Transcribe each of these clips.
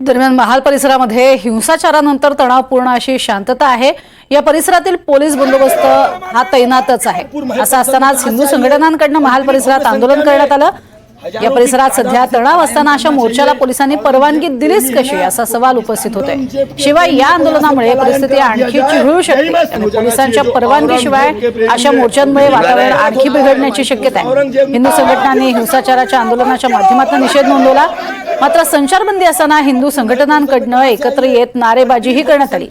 दरम्यान महाल परिसरामध्ये हिंसाचारानंतर तणावपूर्ण अशी शांतता आहे. या परिसरातील पोलीस बंदोबस्त हा तैनातच आहे. असं असतानाच हिंदू संघटनांकडनं महाल परिसरात आंदोलन करण्यात आलं. या परिसरात सध्या तणाव असताना अशा मोर्चाला पोलिसांनी परवानगी दिलीच कशी असा सवाल उपस्थित होतोय. शिवाय या आंदोलनामुळे परिस्थिती आणखी चिघळू शकते पोलिसांच्या परवानगीशिवाय अशा मोर्चांमुळे वातावरण आणखी बिघडण्याची शक्यता आहे. हिंदू संघटनांनी हिंसाचाराच्या आंदोलनाच्या माध्यमातून निषेध नोंदवला. मात्र संचारबंदी असताना हिंदू संघटनांकडनं एकत्र येत नारेबाजीही करण्यात आली.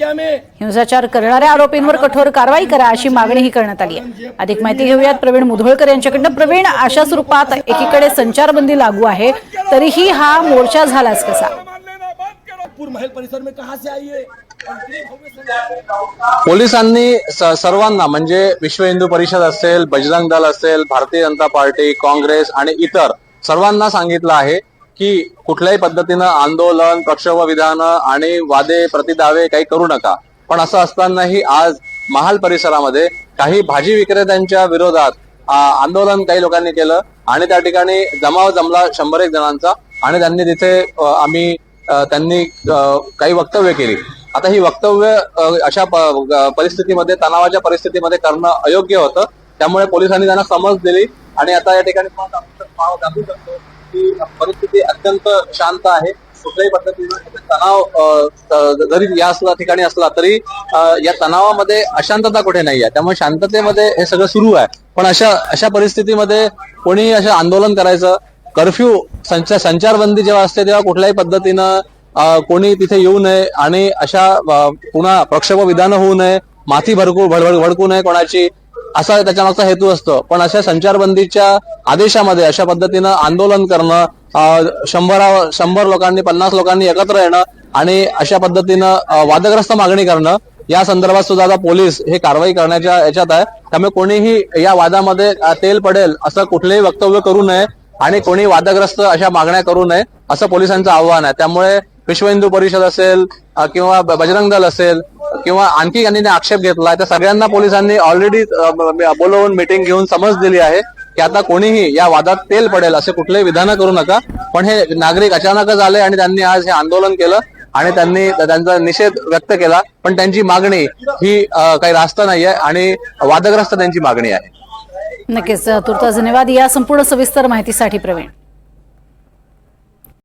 हिंसाचार करणाऱ्या आरोपींवर कठोर कारवाई करा अशी मागणीही करण्यात आली आहे. अधिक माहिती घेऊयात प्रवीण मुधोळकर यांच्याकडनं. प्रवीण अशा स्वरूपात एकीकडे संचारबंदी लागू आहे तरीही हा मोर्चा झालाच कसा? पूर्ण महल परिसर में कहा से आई है? पोलिसांनी सर्वांना म्हणजे विश्व हिंदू परिषद असेल बजरंग दल असेल भारतीय जनता पार्टी काँग्रेस आणि इतर सर्वांना सांगितलं आहे की कुठल्याही पद्धतीनं आंदोलन प्रक्षोभ विधानं आणि वादे प्रतिदावे काही करू नका. पण असं असतानाही आज महाल परिसरामध्ये काही भाजी विक्रेत्यांच्या विरोधात आंदोलन काही लोकांनी केलं आणि त्या ठिकाणी जमाव जमला शंभर एक जणांचा आणि त्यांनी तिथे आम्ही त्यांनी काही वक्तव्य केली. आता ही वक्तव्य अशा परिस्थितीमध्ये तणावाच्या परिस्थितीमध्ये करणं अयोग्य होतं. त्यामुळे पोलिसांनी त्यांना समज दिली आणि आता या ठिकाणी पाहू- शकतो की परिस्थिती अत्यंत शांत आहे. कुठल्याही पद्धतीनं तणाव जरी या असला ठिकाणी असला तरी या तणावामध्ये अशांतता कुठे नाही आहे त्यामुळे शांततेमध्ये हे सगळं सुरू आहे. पण अशा अशा परिस्थितीमध्ये कोणी असं आंदोलन करायचं कर्फ्यू संचार संचारबंदी जेव्हा असते तेव्हा कुठल्याही पद्धतीनं कोणी तिथे येऊ नये आणि अशा पुन्हा प्रक्षोभ विधानं होऊ नये माती भडकू भडभड भडकू नये कोणाची. असा त्याच्यामागचा हेतू असतो. पण अशा संचारबंदीच्या आदेशामध्ये अशा पद्धतीनं आंदोलन करणं शंभरा शंभर लोकांनी पन्नास लोकांनी एकत्र येणं आणि अशा पद्धतीनं वादग्रस्त मागणी करणं या संदर्भात सुद्धा आता पोलीस हे कारवाई करण्याच्या याच्यात आहे. त्यामुळे कोणीही या वादामध्ये तेल पडेल असं कुठलेही वक्तव्य करू नये आणि कोणी वादग्रस्त अशा मागण्या करू नये असं पोलिसांचं आव्हान आहे. त्यामुळे विश्व हिंदू परिषद असेल किंवा बजरंग दल असेल किंवा आणखी ज्यांनी आक्षेप घेतला त्या सगळ्यांना पोलिसांनी ऑलरेडी बोलवून मिटिंग घेऊन समज दिली आहे की आता कोणीही या वादात तेल पडेल असे कुठलेही विधानं करू नका. पण हे नागरिक अचानकच आले आणि त्यांनी आज हे आंदोलन केलं आणि त्यांनी त्यांचा निषेध व्यक्त केला. पण त्यांची मागणी ही काही रास्त नाहीये आणि वादग्रस्त त्यांची मागणी आहे. नक्कीच तुर्तास धन्यवाद. या संपूर्ण सविस्तर माहितीसाठी प्रवीण.